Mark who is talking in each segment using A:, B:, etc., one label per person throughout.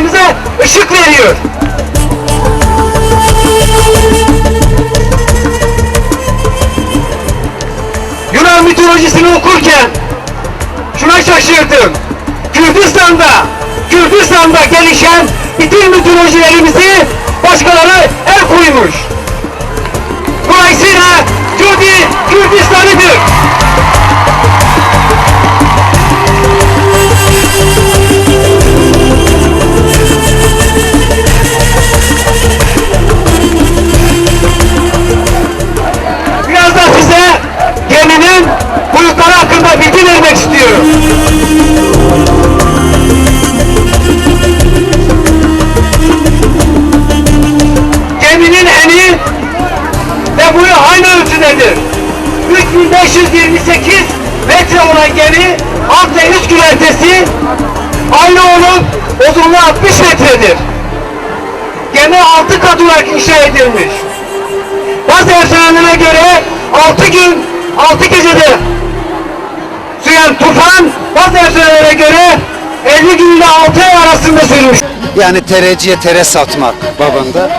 A: hayatımıza ışık veriyor. Yunan mitolojisini okurken şuna şaşırdım. Kürdistan'da, Kürdistan'da gelişen bütün mitolojilerimizi başkaları el gemi alt ve üst güvertesi aynı olup uzunluğu 60 metredir. Gemi 6 kat olarak inşa edilmiş. Bazı efsanelerine göre 6 gün 6 gecede süren tufan bazı efsanelere göre 50 gün ile 6 ay arasında sürmüş.
B: Yani tereciye tere satmak babında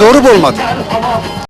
B: doğru bulmadı.